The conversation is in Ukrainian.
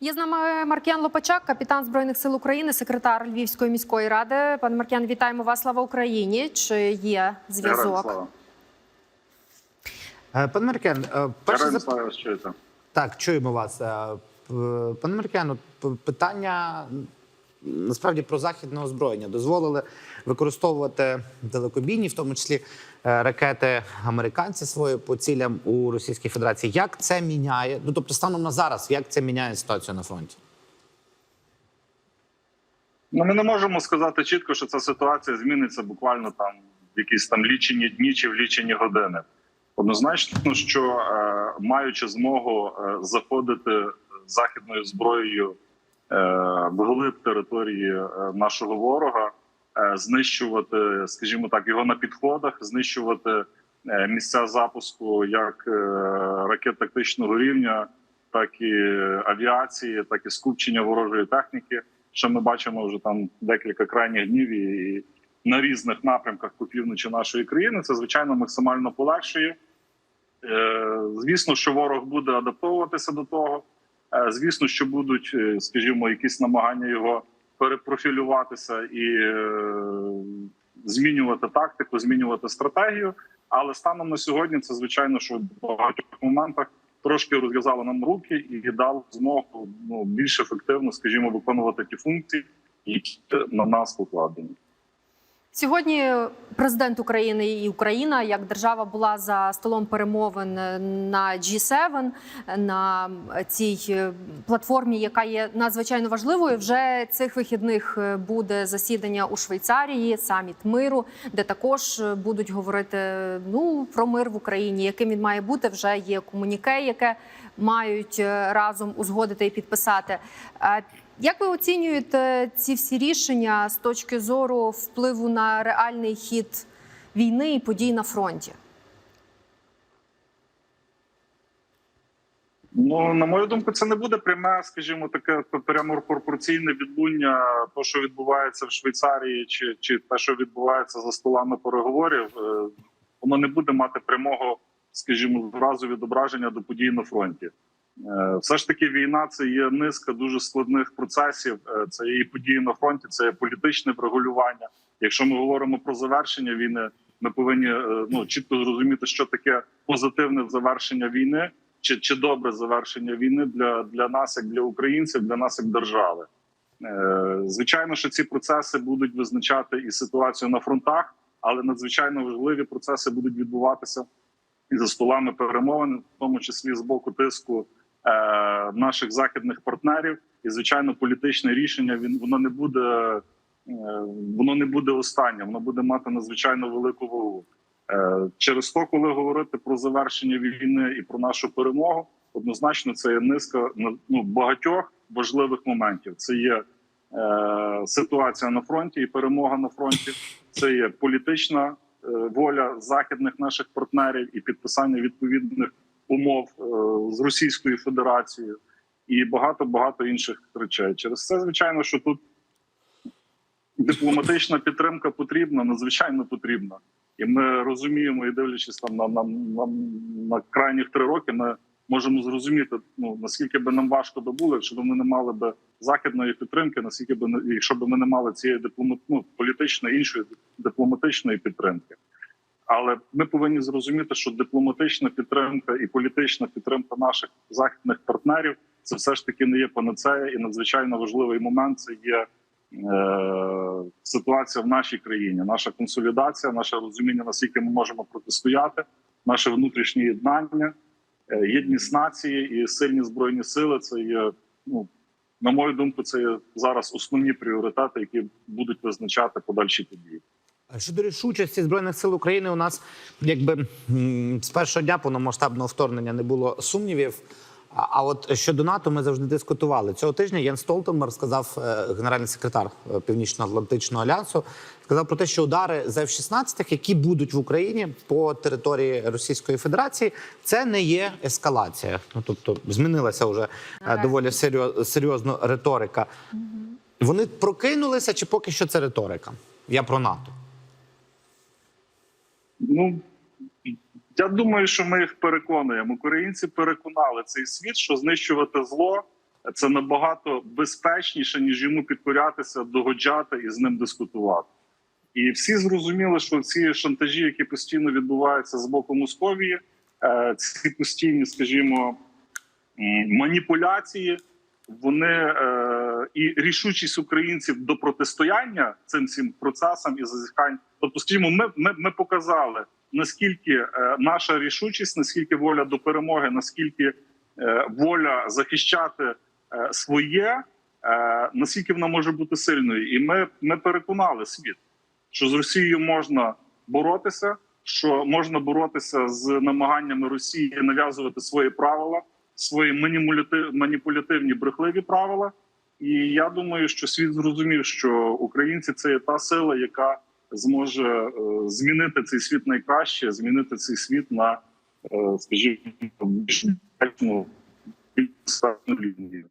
Є з нами Маркіян Лопачак, капітан збройних сил України, секретар Львівської міської ради. Пане Маркіян, вітаємо вас. Слава Україні! Чи є зв'язок? Е, Пане Маркен, е, перше зап... слава вас чуєте. так, чуємо вас. Е, Пане Маркен, питання насправді про західне озброєння. Дозволили використовувати далекобійні, в тому числі е, ракети американці свої по цілям у Російській Федерації. Як це міняє? Ну тобто, станом на зараз, як це міняє ситуацію на фронті? Ну, ми не можемо сказати чітко, що ця ситуація зміниться буквально там в якісь там лічені дні чи в лічені години. Однозначно, що е, маючи змогу е, заходити західною зброєю вглиб території е, нашого ворога, е, знищувати, скажімо так, його на підходах, знищувати е, місця запуску як е, ракет тактичного рівня, так і авіації, так і скупчення ворожої техніки. Що ми бачимо вже там декілька крайніх днів і на різних напрямках по півночі нашої країни. Це звичайно максимально полегшує. Е, Звісно, що ворог буде адаптовуватися до того. Е, Звісно, що будуть, е, скажімо, якісь намагання його перепрофілюватися і е, змінювати тактику, змінювати стратегію. Але станом на сьогодні це звичайно, що в багатьох моментах трошки розв'язало нам руки і дало змогу ну більш ефективно, скажімо, виконувати ті функції, які на нас покладені. Сьогодні президент України і Україна як держава була за столом перемовин на G7, на цій е, платформі, яка є надзвичайно важливою. Вже цих вихідних е, буде засідання у Швейцарії, саміт миру, де також е, будуть говорити ну про мир в Україні, яким він має бути. Вже є комуніке, яке мають разом узгодити і підписати. Як ви оцінюєте ці всі рішення з точки зору впливу на реальний хід війни і подій на фронті? Ну на мою думку, це не буде пряме, скажімо, таке прямо пропорційне відлуння того, що відбувається в Швейцарії, чи чи те, що відбувається за столами переговорів, Е, воно не буде мати прямого, скажімо, зразу відображення до подій на фронті. Е, Все ж таки, війна це є низка дуже складних процесів. Е, Це і події на фронті, це є політичне врегулювання. Якщо ми говоримо про завершення війни, ми повинні е, ну чітко зрозуміти, що таке позитивне завершення війни, чи, чи добре завершення війни для, для нас, як для українців, для нас як держави. Звичайно, що ці процеси будуть визначати і ситуацію на фронтах, але надзвичайно важливі процеси будуть відбуватися і за столами перемовин, в тому числі з боку тиску наших західних партнерів. І звичайно, політичне рішення він воно не буде е, воно не буде останнім, воно буде мати надзвичайно велику вагу. Е, Через то, коли говорити про завершення війни і про нашу перемогу, однозначно це є низка ну, багатьох важливих моментів. Це є е, ситуація на фронті і перемога на фронті. Це є політична е, воля західних наших партнерів і підписання відповідних умов е, з Російською Федерацією і багато багато інших речей. Через це, звичайно, що тут дипломатична підтримка потрібна, надзвичайно потрібна. І ми розуміємо, і дивлячись там на, на, на, на крайніх три роки, ми можемо зрозуміти, ну наскільки би нам важко би було, якщо б ми не мали би західної підтримки, наскільки би якщо б ми не мали цієї дипломат, ну, політичної іншої дипломатичної підтримки. Але ми повинні зрозуміти, що дипломатична підтримка і політична підтримка наших західних партнерів це все ж таки не є панацея, і надзвичайно важливий момент це є е, ситуація в нашій країні, наша консолідація, наше розуміння, наскільки ми можемо протистояти, наше внутрішнє єднання, е, єдність нації і сильні збройні сили. Це є ну на мою думку, це є зараз основні пріоритети, які будуть визначати подальші події. Щодо рішучості збройних сил України, у нас якби з першого дня повномасштабного вторгнення не було сумнівів. А от щодо НАТО ми завжди дискутували цього тижня. Ян Столтенберг сказав, е, генеральний секретар е, Північно-Атлантичного альянсу, сказав про те, що удари з F-16, які будуть в Україні по території Російської Федерації, це не є ескалація. Ну тобто змінилася вже е, доволі серйоз- серйозно риторика. Вони прокинулися, чи поки що це риторика? Я про НАТО. Ну я думаю, що ми їх переконуємо. Українці переконали цей світ, що знищувати зло це набагато безпечніше, ніж йому підкорятися, догоджати і з ним дискутувати. І всі зрозуміли, що ці шантажі, які постійно відбуваються з боку Московії, е, ці постійні, скажімо, маніпуляції, вони е, і рішучість українців до протистояння цим цим процесам і зазіхань. Тобто, скажімо, ми, ми, ми показали наскільки е, наша рішучість, наскільки воля до перемоги, наскільки е, воля захищати е, своє, наскільки вона може бути сильною, і ми, ми переконали світ, що з Росією можна боротися, що можна боротися з намаганнями Росії нав'язувати свої правила, свої маніпулятив- маніпулятивні брехливі правила. І я думаю, що світ зрозумів, що українці це є та сила, яка зможе е, змінити цей світ найкраще, змінити цей світ на, е, скажімо, більш лінію.